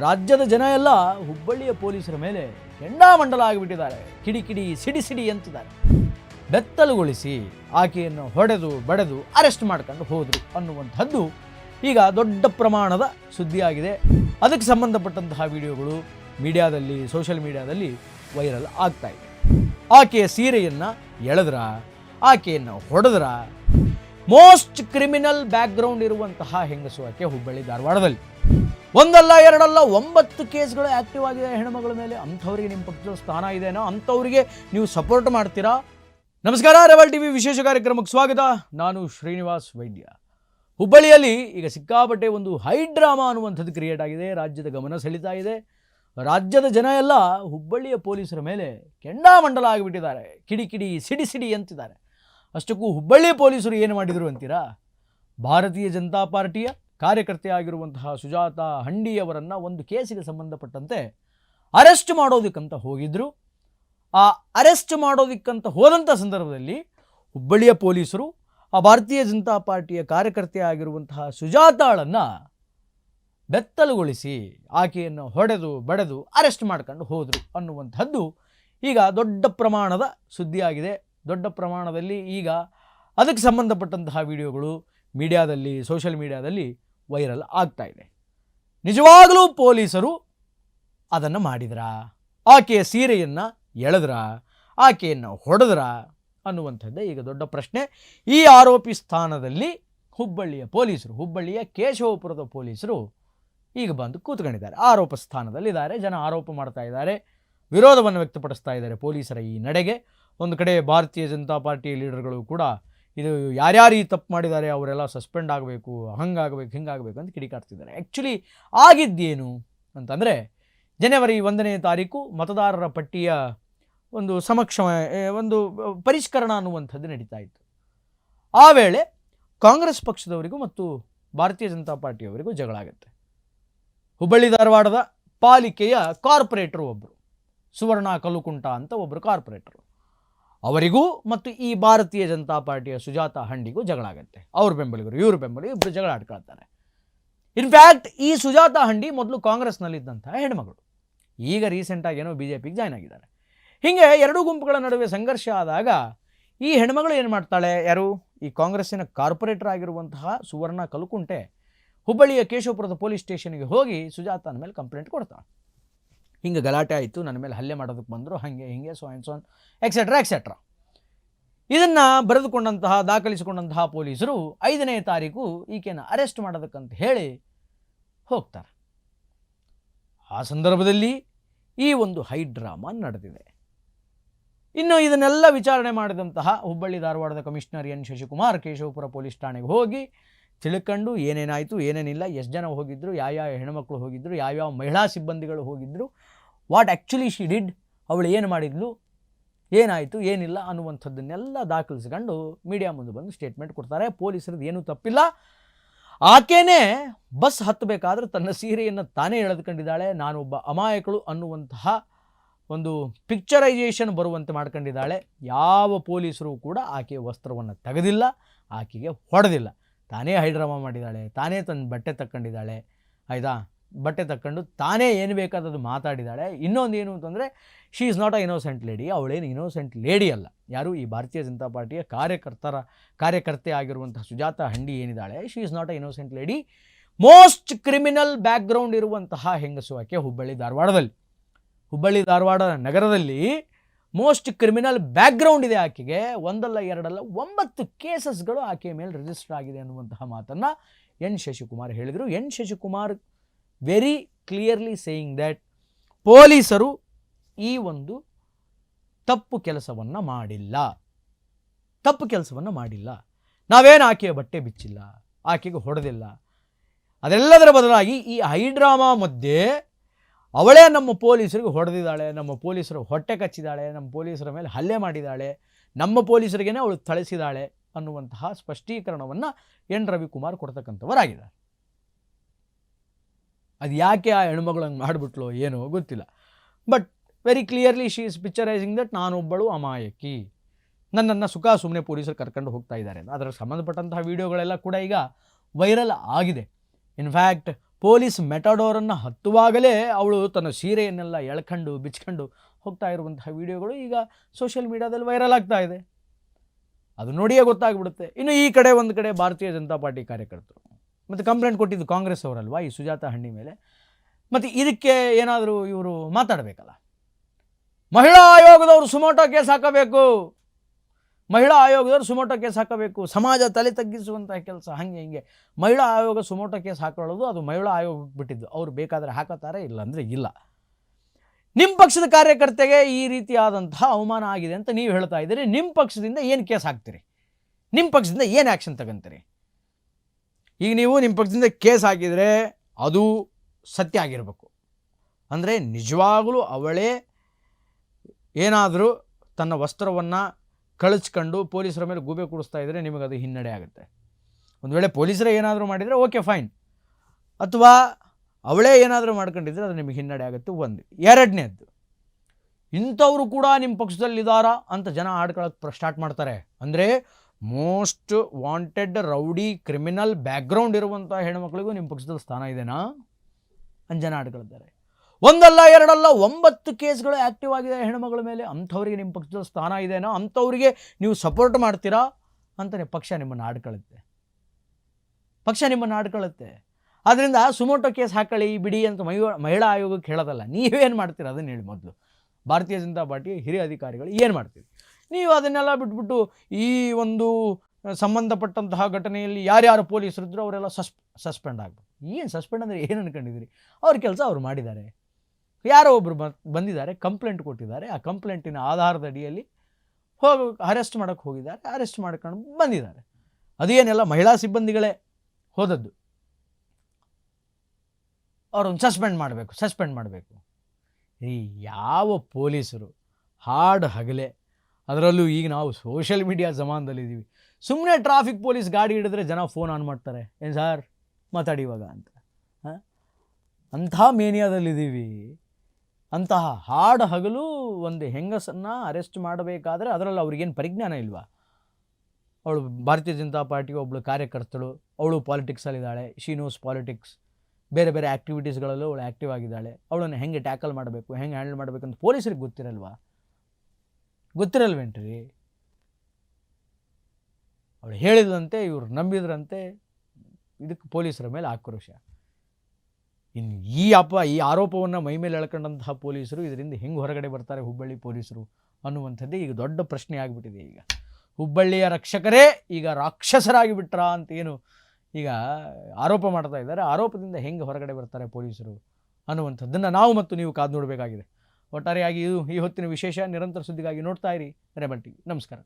ರಾಜ್ಯದ ಜನ ಎಲ್ಲ ಹುಬ್ಬಳ್ಳಿಯ ಪೊಲೀಸರ ಮೇಲೆ ಕೆಂಡಾಮಂಡಲ ಆಗಿಬಿಟ್ಟಿದ್ದಾರೆ. ಕಿಡಿ ಕಿಡಿ ಸಿಡಿ ಸಿಡಿ ಅಂತಿದ್ದಾರೆ. ಬೆತ್ತಲುಗೊಳಿಸಿ ಆಕೆಯನ್ನು ಹೊಡೆದು ಬಡೆದು ಅರೆಸ್ಟ್ ಮಾಡ್ಕೊಂಡು ಹೋದರು ಅನ್ನುವಂಥದ್ದು ಈಗ ದೊಡ್ಡ ಪ್ರಮಾಣದ ಸುದ್ದಿಯಾಗಿದೆ. ಅದಕ್ಕೆ ಸಂಬಂಧಪಟ್ಟಂತಹ ವಿಡಿಯೋಗಳು ಮೀಡಿಯಾದಲ್ಲಿ, ಸೋಷಿಯಲ್ ಮೀಡಿಯಾದಲ್ಲಿ ವೈರಲ್ ಆಗ್ತಾ ಇದೆ. ಆಕೆಯ ಸೀರೆಯನ್ನು ಎಳೆದ್ರ, ಆಕೆಯನ್ನು ಹೊಡೆದ್ರ ಮೋಸ್ಟ್ ಕ್ರಿಮಿನಲ್ ಬ್ಯಾಕ್ಗ್ರೌಂಡ್ ಇರುವಂತಹ ಹೆಂಗಸು ಆಕೆ ಹುಬ್ಬಳ್ಳಿ ಧಾರವಾಡದಲ್ಲಿ. ಒಂದಲ್ಲ, ಎರಡಲ್ಲ, ಒಂಬತ್ತು ಕೇಸ್ಗಳು ಆಕ್ಟಿವ್ ಆಗಿದೆ ಹೆಣ್ಮಗಳ ಮೇಲೆ. ಅಂಥವ್ರಿಗೆ ನಿಮ್ಮ ಪಕ್ಷದ ಸ್ಥಾನ ಇದೆನೋ ಅಂಥವ್ರಿಗೆ ನೀವು ಸಪೋರ್ಟ್ ಮಾಡ್ತೀರಾ? ನಮಸ್ಕಾರ ರೆವಲ್ ಟಿವಿ ವಿಶೇಷ ಕಾರ್ಯಕ್ರಮಕ್ಕೆ ಸ್ವಾಗತ. ನಾನು ಶ್ರೀನಿವಾಸ್ ವೈದ್ಯ. ಹುಬ್ಬಳ್ಳಿಯಲ್ಲಿ ಈಗ ಸಿಕ್ಕಾಪಟ್ಟೆ ಒಂದು ಹೈ ಡ್ರಾಮಾ ಅನ್ನುವಂಥದ್ದು ಕ್ರಿಯೇಟ್ ಆಗಿದೆ. ರಾಜ್ಯದ ಗಮನ ಸೆಳೀತಾ ಇದೆ. ರಾಜ್ಯದ ಜನ ಎಲ್ಲ ಹುಬ್ಬಳ್ಳಿಯ ಪೊಲೀಸರ ಮೇಲೆ ಕೆಂಡಾಮಂಡಲ ಆಗಿಬಿಟ್ಟಿದ್ದಾರೆ. ಕಿಡಿ ಕಿಡಿ, ಸಿಡಿ ಸಿಡಿ ಅಂತಿದ್ದಾರೆ. ಅಷ್ಟಕ್ಕೂ ಹುಬ್ಬಳ್ಳಿ ಪೊಲೀಸರು ಏನು ಮಾಡಿದರು ಅಂತೀರಾ? ಭಾರತೀಯ ಜನತಾ ಪಾರ್ಟಿಯ ಕಾರ್ಯಕರ್ತೆಯಾಗಿರುವಂತಹ ಸುಜಾತ ಹಂಡಿಯವರನ್ನು ಒಂದು ಕೇಸಿಗೆ ಸಂಬಂಧಪಟ್ಟಂತೆ ಅರೆಸ್ಟ್ ಮಾಡೋದಕ್ಕಂತ ಹೋಗಿದ್ದರು ಆ ಅರೆಸ್ಟ್ ಮಾಡೋದಕ್ಕಂತ ಹೋದಂಥ ಸಂದರ್ಭದಲ್ಲಿ ಹುಬ್ಬಳ್ಳಿಯ ಪೊಲೀಸರು, ಆ ಭಾರತೀಯ ಜನತಾ ಪಾರ್ಟಿಯ ಕಾರ್ಯಕರ್ತೆಯಾಗಿರುವಂತಹ ಸುಜಾತಾಳನ್ನು ಬೆತ್ತಲುಗೊಳಿಸಿ ಆಕೆಯನ್ನು ಹೊಡೆದು ಬಡೆದು ಅರೆಸ್ಟ್ ಮಾಡ್ಕೊಂಡು ಹೋದರು ಅನ್ನುವಂಥದ್ದು ಈಗ ದೊಡ್ಡ ಪ್ರಮಾಣದ ಸುದ್ದಿಯಾಗಿದೆ. ದೊಡ್ಡ ಪ್ರಮಾಣದಲ್ಲಿ ಈಗ ಅದಕ್ಕೆ ಸಂಬಂಧಪಟ್ಟಂತಹ ವಿಡಿಯೋಗಳು ಮೀಡಿಯಾದಲ್ಲಿ, ಸೋಷಿಯಲ್ ಮೀಡಿಯಾದಲ್ಲಿ ವೈರಲ್ ಆಗ್ತಾ ಇದೆ. ನಿಜವಾಗಲೂ ಪೊಲೀಸರು ಅದನ್ನು ಮಾಡಿದ್ರಾ? ಆಕೆಯ ಸೀರೆಯನ್ನು ಎಳೆದ್ರ? ಆಕೆಯನ್ನು ಹೊಡೆದ್ರ? ಅನ್ನುವಂಥದ್ದೇ ಈಗ ದೊಡ್ಡ ಪ್ರಶ್ನೆ. ಈ ಆರೋಪಿ ಸ್ಥಾನದಲ್ಲಿ ಹುಬ್ಬಳ್ಳಿಯ ಪೊಲೀಸರು, ಹುಬ್ಬಳ್ಳಿಯ ಕೇಶವಪುರದ ಪೊಲೀಸರು ಈಗ ಬಂದು ಕೂತ್ಕೊಂಡಿದ್ದಾರೆ. ಆರೋಪ ಸ್ಥಾನದಲ್ಲಿದ್ದಾರೆ. ಜನ ಆರೋಪ ಮಾಡ್ತಾ ಇದ್ದಾರೆ. ವಿರೋಧವನ್ನು ವ್ಯಕ್ತಪಡಿಸ್ತಾ ಇದ್ದಾರೆ ಪೊಲೀಸರ ಈ ನಡೆಗೆ. ಒಂದು ಕಡೆ ಭಾರತೀಯ ಜನತಾ ಪಾರ್ಟಿಯ ಲೀಡರ್ಗಳು ಕೂಡ ಇದು ಯಾರ್ಯಾರು ಈ ತಪ್ಪು ಮಾಡಿದ್ದಾರೆ, ಅವರೆಲ್ಲ ಸಸ್ಪೆಂಡ್ ಆಗಬೇಕು, ಹಂಗಾಗಬೇಕು, ಹಿಂಗಾಗಬೇಕು ಅಂತ ಕಿಡಿಕಾಡ್ತಿದ್ದಾರೆ. ಆ್ಯಕ್ಚುಲಿ ಆಗಿದ್ದೇನು ಅಂತಂದರೆ, ಜನವರಿ ಒಂದನೇ ತಾರೀಕು ಮತದಾರರ ಪಟ್ಟಿಯ ಒಂದು ಸಮಕ್ಷ ಒಂದು ಪರಿಷ್ಕರಣ ಅನ್ನುವಂಥದ್ದು ನಡೀತಾ ಇತ್ತು. ಆ ವೇಳೆ ಕಾಂಗ್ರೆಸ್ ಪಕ್ಷದವರಿಗೂ ಮತ್ತು ಭಾರತೀಯ ಜನತಾ ಪಾರ್ಟಿಯವರಿಗೂ ಜಗಳ ಆಗುತ್ತೆ. ಹುಬ್ಬಳ್ಳಿ ಧಾರವಾಡದ ಪಾಲಿಕೆಯ ಕಾರ್ಪೊರೇಟರ್ ಒಬ್ಬರು ಸುವರ್ಣ ಕಲುಕುಂಟ ಅಂತ ಒಬ್ಬರು ಕಾರ್ಪೊರೇಟರು. ಅವರಿಗೂ ಮತ್ತು ಈ ಭಾರತೀಯ ಜನತಾ ಪಾರ್ಟಿಯ ಸುಜಾತ ಹಂಡಿಗೂ ಜಗಳ ಆಗುತ್ತೆ ಅವ್ರ ಬೆಂಬಲಿಗರು, ಇವ್ರ ಬೆಂಬಲಿ ಇಬ್ಬರು ಜಗಳ ಆಡ್ಕೊಳ್ತಾರೆ. ಇನ್ಫ್ಯಾಕ್ಟ್ ಈ ಸುಜಾತ ಹಂಡಿ ಮೊದಲು ಕಾಂಗ್ರೆಸ್ನಲ್ಲಿದ್ದಂತಹ ಹೆಣ್ಮಗಳು. ಈಗ ರೀಸೆಂಟಾಗಿ ಏನೋ ಬಿ ಜೆ ಪಿಗೆ ಜಾಯ್ನ್ ಆಗಿದ್ದಾರೆ. ಹೀಗೆ ಎರಡೂ ಗುಂಪುಗಳ ನಡುವೆ ಸಂಘರ್ಷ ಆದಾಗ ಈ ಹೆಣ್ಮಗಳು ಏನು ಮಾಡ್ತಾಳೆ? ಯಾರು? ಈ ಕಾಂಗ್ರೆಸ್ಸಿನ ಕಾರ್ಪೊರೇಟರ್ ಆಗಿರುವಂತಹ ಸುವರ್ಣ ಕಲ್ಕುಂಟೆ ಹುಬ್ಬಳ್ಳಿಯ ಕೇಶವಪುರದ ಪೊಲೀಸ್ ಸ್ಟೇಷನ್ಗೆ ಹೋಗಿ ಸುಜಾತನ ಮೇಲೆ ಕಂಪ್ಲೇಂಟ್ ಕೊಡ್ತಾಳೆ. ಹಿಂಗೆ ಗಲಾಟೆ ಆಯಿತು, ನನ್ನ ಮೇಲೆ ಹಲ್ಲೆ ಮಾಡೋದಕ್ಕೆ ಬಂದರು, ಹಾಗೆ ಹಿಂಗೆ so and so on etcetera etcetera ಇದನ್ನು ಬರೆದುಕೊಂಡಂತಹ, ದಾಖಲಿಸಿಕೊಂಡಂತಹ ಪೊಲೀಸರು ಐದನೇ ತಾರೀಕು ಈಕೆಯನ್ನು ಅರೆಸ್ಟ್ ಮಾಡೋದಕ್ಕಂತ ಹೇಳಿ ಹೋಗ್ತಾರೆ. ಆ ಸಂದರ್ಭದಲ್ಲಿ ಈ ಒಂದು ಹೈ ಡ್ರಾಮಾ ನಡೆದಿದೆ. ಇನ್ನು ಇದನ್ನೆಲ್ಲ ವಿಚಾರಣೆ ಮಾಡಿದಂತಹ ಹುಬ್ಬಳ್ಳಿ ಧಾರವಾಡದ commissioner N Shashikumar, Keshavapura police ಠಾಣೆಗೆ ಹೋಗಿ ತಿಳ್ಕೊಂಡು ಏನೇನಾಯಿತು, ಏನೇನಿಲ್ಲ, ಎಷ್ಟು ಜನ ಹೋಗಿದ್ದರು ಯಾವ್ಯಾವ ಹೆಣ್ಮಕ್ಳು ಹೋಗಿದ್ದರು ಯಾವ್ಯಾವ ಮಹಿಳಾ ಸಿಬ್ಬಂದಿಗಳು ಹೋಗಿದ್ದರು ವಾಟ್ ಆ್ಯಕ್ಚುಲಿ ಶಿ ಡಿಡ್ ಅವಳು ಏನು ಮಾಡಿದ್ಲು, ಏನಾಯಿತು, ಏನಿಲ್ಲ ಅನ್ನುವಂಥದ್ದನ್ನೆಲ್ಲ ದಾಖಲಿಸ್ಕೊಂಡು ಮೀಡಿಯಾ ಮುಂದೆ ಬಂದು ಸ್ಟೇಟ್ಮೆಂಟ್ ಕೊಡ್ತಾರೆ. ಪೊಲೀಸರದ್ದು ಏನೂ ತಪ್ಪಿಲ್ಲ. ಆಕೆಯೇ ಬಸ್ ಹತ್ತಬೇಕಾದ್ರೆ ತನ್ನ ಸೀರೆಯನ್ನು ತಾನೇ ಎಳೆದುಕೊಂಡಿದ್ದಾಳೆ. ನಾನೊಬ್ಬ ಅಮಾಯಕಳು ಅನ್ನುವಂತಹ ಒಂದು ಪಿಕ್ಚರೈಸೇಷನ್ ಬರುವಂತೆ ಮಾಡ್ಕೊಂಡಿದ್ದಾಳೆ. ಯಾವ ಪೊಲೀಸರು ಕೂಡ ಆಕೆಯ ವಸ್ತ್ರವನ್ನು ತೆಗೆದಿಲ್ಲ, ಆಕೆಗೆ ಹೊಡೆದಿಲ್ಲ. ತಾನೇ ಹೈಡ್ರಾಮಾ ಮಾಡಿದ್ದಾಳೆ, ತಾನೇ ತನ್ನ ಬಟ್ಟೆ ತಕ್ಕೊಂಡಿದ್ದಾಳೆ, ಆಯಿತಾ? ಬಟ್ಟೆ ತಕ್ಕೊಂಡು ತಾನೇ ಏನು ಬೇಕಾದದ್ದು ಮಾತಾಡಿದ್ದಾಳೆ. ಇನ್ನೊಂದು ಏನು ಅಂತಂದರೆ she is not a innocent lady ಅವಳೇನು innocent lady ಅಲ್ಲ. ಯಾರು? ಈ ಭಾರತೀಯ ಜನತಾ ಪಾರ್ಟಿಯ ಕಾರ್ಯಕರ್ತರ, ಕಾರ್ಯಕರ್ತೆ ಆಗಿರುವಂತಹ Sujata Handi ಏನಿದ್ದಾಳೆ? She is not a innocent lady most criminal background ಇರುವಂತಹ ಹೆಂಗಸು ಆಕೆ ಹುಬ್ಬಳ್ಳಿ ಧಾರವಾಡದಲ್ಲಿ. ಹುಬ್ಬಳ್ಳಿ ಧಾರವಾಡ ನಗರದಲ್ಲಿ ಮೋಸ್ಟ್ ಕ್ರಿಮಿನಲ್ ಬ್ಯಾಕ್ಗ್ರೌಂಡ್ ಇದೆ ಆಕೆಗೆ. ಒಂದಲ್ಲ, ಎರಡಲ್ಲ, ಒಂಬತ್ತು ಕೇಸಸ್ಗಳು ಆಕೆಯ ಮೇಲೆ ರಿಜಿಸ್ಟರ್ ಆಗಿದೆ ಅನ್ನುವಂತಹ ಮಾತನ್ನು ಎನ್ ಶಶಿಕುಮಾರ್ ಹೇಳಿದರು. N Shashikumar very clearly saying that ಪೊಲೀಸರು ಈ ಒಂದು ತಪ್ಪು ಕೆಲಸವನ್ನು ಮಾಡಿಲ್ಲ. ತಪ್ಪು ಕೆಲಸವನ್ನು ಮಾಡಿಲ್ಲ. ನಾವೇನು ಆಕೆಯ ಬಟ್ಟೆ ಬಿಚ್ಚಿಲ್ಲ, ಆಕೆಗೆ ಹೊಡೆದಿಲ್ಲ. ಅದೆಲ್ಲದರ ಬದಲಾಗಿ ಈ ಹೈಡ್ರಾಮಾ ಮಧ್ಯೆ ಅವಳೇ ನಮ್ಮ ಪೊಲೀಸರಿಗೆ ಹೊಡೆದಿದ್ದಾಳೆ, ನಮ್ಮ ಪೊಲೀಸರು ಹೊಟ್ಟೆ ಕಚ್ಚಿದ್ದಾಳೆ, ನಮ್ಮ ಪೊಲೀಸರ ಮೇಲೆ ಹಲ್ಲೆ ಮಾಡಿದ್ದಾಳೆ, ನಮ್ಮ ಪೊಲೀಸರಿಗೇ ಅವಳು ಥಳಿಸಿದ್ದಾಳೆ ಅನ್ನುವಂತಹ ಸ್ಪಷ್ಟೀಕರಣವನ್ನು ಎನ್. ರವಿಕುಮಾರ್ ಕೊಡ್ತಕ್ಕಂಥವರಾಗಿದ್ದಾರೆ. ಅದು ಯಾಕೆ ಆ ಹೆಣ್ಮಗಳನ್ನು ಮಾಡಿಬಿಟ್ಲು ಏನೋ ಗೊತ್ತಿಲ್ಲ. But very clearly she is picturising that ನಾನೊಬ್ಬಳು ಅಮಾಯಕಿ. ನನ್ನನ್ನು ಸುಖ ಸುಮ್ಮನೆ ಪೊಲೀಸರು ಕರ್ಕೊಂಡು ಹೋಗ್ತಾ ಇದ್ದಾರೆ. ಅದರ ಸಂಬಂಧಪಟ್ಟಂತಹ ವಿಡಿಯೋಗಳೆಲ್ಲ ಕೂಡ ಈಗ ವೈರಲ್ ಆಗಿದೆ. ಇನ್ಫ್ಯಾಕ್ಟ್ ಪೊಲೀಸ್ ಮೆಟಾಡೋರನ್ನು ಹತ್ತುವಾಗಲೇ ಅವಳು ತನ್ನ ಸೀರೆಯನ್ನೆಲ್ಲ ಎಳ್ಕೊಂಡು, ಬಿಚ್ಕೊಂಡು ಹೋಗ್ತಾ ಇರುವಂತಹ ವಿಡಿಯೋಗಳು ಈಗ ಸೋಷಿಯಲ್ ಮೀಡಿಯಾದಲ್ಲಿ ವೈರಲ್ ಆಗ್ತಾ ಇದೆ. ಅದು ನೋಡಿಯೇ ಗೊತ್ತಾಗ್ಬಿಡುತ್ತೆ. ಇನ್ನು ಈ ಕಡೆ ಒಂದು ಕಡೆ ಭಾರತೀಯ ಜನತಾ ಪಾರ್ಟಿ ಕಾರ್ಯಕರ್ತರು ಮತ್ತು ಕಂಪ್ಲೇಂಟ್ ಕೊಟ್ಟಿದ್ದು ಕಾಂಗ್ರೆಸ್ ಅವರಲ್ವಾ, ಈ ಸುಜಾತ ಹಣ್ಣಿ ಮೇಲೆ. ಮತ್ತು ಇದಕ್ಕೆ ಏನಾದರೂ ಇವರು ಮಾತಾಡಬೇಕಲ್ಲ? ಮಹಿಳಾ ಆಯೋಗದವರು ಸುಮೋಟೋ ಕೇಸ್ ಹಾಕಬೇಕು. ಮಹಿಳಾ ಆಯೋಗದವರು ಸುಮೋಟೋ ಕೇಸ್ ಹಾಕಬೇಕು. ಸಮಾಜ ತಲೆ ತಗ್ಗಿಸುವಂತಹ ಕೆಲಸ ಹಾಗೆ ಹಿಂಗೆ. ಮಹಿಳಾ ಆಯೋಗ ಸುಮೋಟೋ ಕೇಸ್ ಹಾಕೊಳ್ಳೋದು ಅದು ಮಹಿಳಾ ಆಯೋಗಕ್ಕೆ ಬಿಟ್ಟಿದ್ದು. ಅವ್ರು ಬೇಕಾದರೆ ಹಾಕತ್ತಾರೆ ಇಲ್ಲ ಅಂದರೆ ಇಲ್ಲ. ನಿಮ್ಮ ಪಕ್ಷದ ಕಾರ್ಯಕರ್ತೆಗೆ ಈ ರೀತಿಯಾದಂತಹ ಅವಮಾನ ಆಗಿದೆ ಅಂತ ನೀವು ಹೇಳ್ತಾ ಇದ್ದೀರಿ. ನಿಮ್ಮ ಪಕ್ಷದಿಂದ ಏನು ಕೇಸ್ ಹಾಕ್ತೀರಿ? ನಿಮ್ಮ ಪಕ್ಷದಿಂದ ಏನು ಆ್ಯಕ್ಷನ್ ತಗೊಂತೀರಿ? ಈಗ ನೀವು ನಿಮ್ಮ ಪಕ್ಷದಿಂದ ಕೇಸ್ ಹಾಕಿದರೆ ಅದು ಸತ್ಯ ಆಗಿರಬೇಕು. ಅಂದರೆ ನಿಜವಾಗಲೂ ಅವಳೇ ಏನಾದರೂ ತನ್ನ ವಸ್ತ್ರವನ್ನು ಕಳಿಸ್ಕೊಂಡು ಪೊಲೀಸರ ಮೇಲೆ ಗೂಬೆ ಕೂಡಿಸ್ತಾ ಇದ್ದರೆ ನಿಮಗೆ ಅದು ಹಿನ್ನಡೆ ಆಗುತ್ತೆ. ಒಂದು ವೇಳೆ ಪೊಲೀಸರೇ ಏನಾದರೂ ಮಾಡಿದರೆ ಓಕೆ, ಫೈನ್. ಅಥವಾ ಅವಳೇ ಏನಾದರೂ ಮಾಡ್ಕೊಂಡಿದ್ರೆ ಅದು ನಿಮಗೆ ಹಿನ್ನಡೆ ಆಗುತ್ತೆ ಒಂದು. ಎರಡನೇದ್ದು, ಇಂಥವರು ಕೂಡ ನಿಮ್ಮ ಪಕ್ಷದಲ್ಲಿದ್ದಾರಾ ಅಂತ ಜನ ಆಡ್ಕೊಳ್ಳೋಕೆ ಸ್ಟಾರ್ಟ್ ಮಾಡ್ತಾರೆ. ಅಂದರೆ most wanted rowdy criminal background ಇರುವಂಥ ಹೆಣ್ಮಕ್ಳಿಗೂ ನಿಮ್ಮ ಪಕ್ಷದಲ್ಲಿ ಸ್ಥಾನ ಇದೆನಾ ಅಂತ ಜನ ಆಡ್ಕೊಳ್ತಾರೆ ಒಂದಲ್ಲ, ಎರಡಲ್ಲ, ಒಂಬತ್ತು ಕೇಸ್ಗಳು ಆ್ಯಕ್ಟಿವ್ ಆಗಿದೆ ಹೆಣ್ಮಗಳ ಮೇಲೆ. ಅಂಥವ್ರಿಗೆ ನಿಮ್ಮ ಪಕ್ಷದ ಸ್ಥಾನ ಇದೆಯೋ ಅಂಥವ್ರಿಗೆ ನೀವು ಸಪೋರ್ಟ್ ಮಾಡ್ತೀರಾ? ಅಂತಲೇ ಪಕ್ಷ ನಿಮ್ಮನ್ನು ಆಡ್ಕೊಳ್ಳುತ್ತೆ ಪಕ್ಷ ನಿಮ್ಮನ್ನು ಆಡ್ಕೊಳ್ಳುತ್ತೆ ಆದ್ದರಿಂದ ಸುಮೋಟೋ ಕೇಸ್ ಹಾಕೊಳ್ಳಿ, ಬಿಡಿ ಅಂತ ಮಹಿಳಾ ಮಹಿಳಾ ಆಯೋಗಕ್ಕೆ ಹೇಳೋದಲ್ಲ, ನೀವೇನು ಮಾಡ್ತೀರ? ಅದನ್ನು ಹೇಳಿ ಮೊದಲು. ಭಾರತೀಯ ಜನತಾ ಪಾರ್ಟಿಯ ಹಿರಿಯ ಅಧಿಕಾರಿಗಳು ಏನು ಮಾಡ್ತೀರಿ? ನೀವು ಅದನ್ನೆಲ್ಲ ಬಿಟ್ಬಿಟ್ಟು ಈ ಒಂದು ಸಂಬಂಧಪಟ್ಟಂತಹ ಘಟನೆಯಲ್ಲಿ ಯಾರ್ಯಾರು ಪೊಲೀಸರು ಇದ್ದರೂ ಅವರೆಲ್ಲ ಸಸ್, ಸಸ್ಪೆಂಡ್ ಆಗಬೇಕು. ಏನು ಸಸ್ಪೆಂಡ್ ಅಂದರೆ ಏನು ಅನ್ಕೊಂಡಿದ್ದೀರಿ? ಅವ್ರ ಕೆಲಸ ಅವ್ರು ಮಾಡಿದ್ದಾರೆ. ಯಾರೋ ಒಬ್ಬರು ಬಂದಿದ್ದಾರೆ ಕಂಪ್ಲೇಂಟ್ ಕೊಟ್ಟಿದ್ದಾರೆ. ಆ ಕಂಪ್ಲೇಂಟಿನ ಆಧಾರದ ಅಡಿಯಲ್ಲಿ ಹೋಗಿ ಅರೆಸ್ಟ್ ಮಾಡೋಕ್ಕೆ ಹೋಗಿದ್ದಾರೆ. ಅರೆಸ್ಟ್ ಮಾಡ್ಕೊಂಡು ಬಂದಿದ್ದಾರೆ. ಅದೇನೆಲ್ಲ ಮಹಿಳಾ ಸಿಬ್ಬಂದಿಗಳೇ ಹೋದದ್ದು. ಅವ್ರನ್ನ ಸಸ್ಪೆಂಡ್ ಮಾಡಬೇಕು ಸಸ್ಪೆಂಡ್ ಮಾಡಬೇಕು. ಈ ಯಾವ ಪೊಲೀಸರು ಹಾಡು ಹಗಲೆ, ಅದರಲ್ಲೂ ಈಗ ನಾವು ಸೋಷಿಯಲ್ ಮೀಡಿಯಾ ಜಮಾನದಲ್ಲಿದ್ದೀವಿ. ಸುಮ್ಮನೆ ಟ್ರಾಫಿಕ್ ಪೊಲೀಸ್ ಗಾಡಿ ಹಿಡಿದ್ರೆ ಜನ ಫೋನ್ ಆನ್ ಮಾಡ್ತಾರೆ. ಏನು ಸರ್ ಮಾತಾಡಿ ಇವಾಗ ಅಂತ. ಹಾಂ? ಅಂಥ ಮೇನಿಯಾದಲ್ಲಿದ್ದೀವಿ ಅಂತಹ ಹಾಡು ಹಗಲು ಒಂದು ಹೆಂಗಸನ್ನು ಅರೆಸ್ಟ್ ಮಾಡಬೇಕಾದ್ರೆ ಅದರಲ್ಲಿ ಅವ್ರಿಗೇನು ಪರಿಜ್ಞಾನ ಇಲ್ವಾ? ಅವಳು ಭಾರತೀಯ ಜನತಾ ಪಾರ್ಟಿ ಒಬ್ಬಳು ಕಾರ್ಯಕರ್ತಳು, ಅವಳು ಪಾಲಿಟಿಕ್ಸಲ್ಲಿದ್ದಾಳೆ ಶಿ ನೋಸ್ ಪಾಲಿಟಿಕ್ಸ್ ಬೇರೆ ಬೇರೆ ಆ್ಯಕ್ಟಿವಿಟೀಸ್ಗಳಲ್ಲೂ ಅವಳು ಆ್ಯಕ್ಟಿವ್ ಆಗಿದ್ದಾಳೆ. ಅವಳನ್ನು ಹೆಂಗೆ ಟ್ಯಾಕಲ್ ಮಾಡಬೇಕು, ಹೆಂಗೆ ಹ್ಯಾಂಡಲ್ ಮಾಡಬೇಕು ಅಂತ ಪೊಲೀಸರಿಗೆ ಗೊತ್ತಿರಲ್ವಾ? ಗೊತ್ತಿರಲ್ವೇನ್ರಿ? ಅವಳು ಹೇಳಿದಂತೆ, ಇವ್ರು ನಂಬಿದ್ರಂತೆ, ಇದಕ್ಕೆ ಪೊಲೀಸರ ಮೇಲೆ ಆಕ್ರೋಶ. ಇನ್ನು ಈ ಅಪ ಈ ಆರೋಪವನ್ನು ಮೈಮೇಲೆ ಎಳ್ಕೊಂಡಂತಹ ಪೊಲೀಸರು ಇದರಿಂದ ಹೆಂಗೆ ಹೊರಗಡೆ ಬರ್ತಾರೆ ಹುಬ್ಬಳ್ಳಿ ಪೊಲೀಸರು ಅನ್ನುವಂಥದ್ದೇ ಈಗ ದೊಡ್ಡ ಪ್ರಶ್ನೆ ಆಗಿಬಿಟ್ಟಿದೆ ಈಗ. ಹುಬ್ಬಳ್ಳಿಯ ರಕ್ಷಕರೇ ಈಗ ರಾಕ್ಷಸರಾಗಿ ಬಿಟ್ರಾ ಅಂತ ಏನು ಈಗ ಆರೋಪ ಮಾಡ್ತಾ ಇದ್ದಾರೆ. ಆರೋಪದಿಂದ ಹೆಂಗೆ ಹೊರಗಡೆ ಬರ್ತಾರೆ ಪೊಲೀಸರು ಅನ್ನುವಂಥದ್ದನ್ನು ನಾವು ಮತ್ತು ನೀವು ಕಾದು ನೋಡಬೇಕಾಗಿದೆ. ಒಟ್ಟಾರೆಯಾಗಿ ಇದು ಈ ಹೊತ್ತಿನ ವಿಶೇಷ ನಿರಂತರ ಸುದ್ದಿಗಾಗಿ ನೋಡ್ತಾ ಇರಿ. ರೇಮಂಟಿ ನಮಸ್ಕಾರ.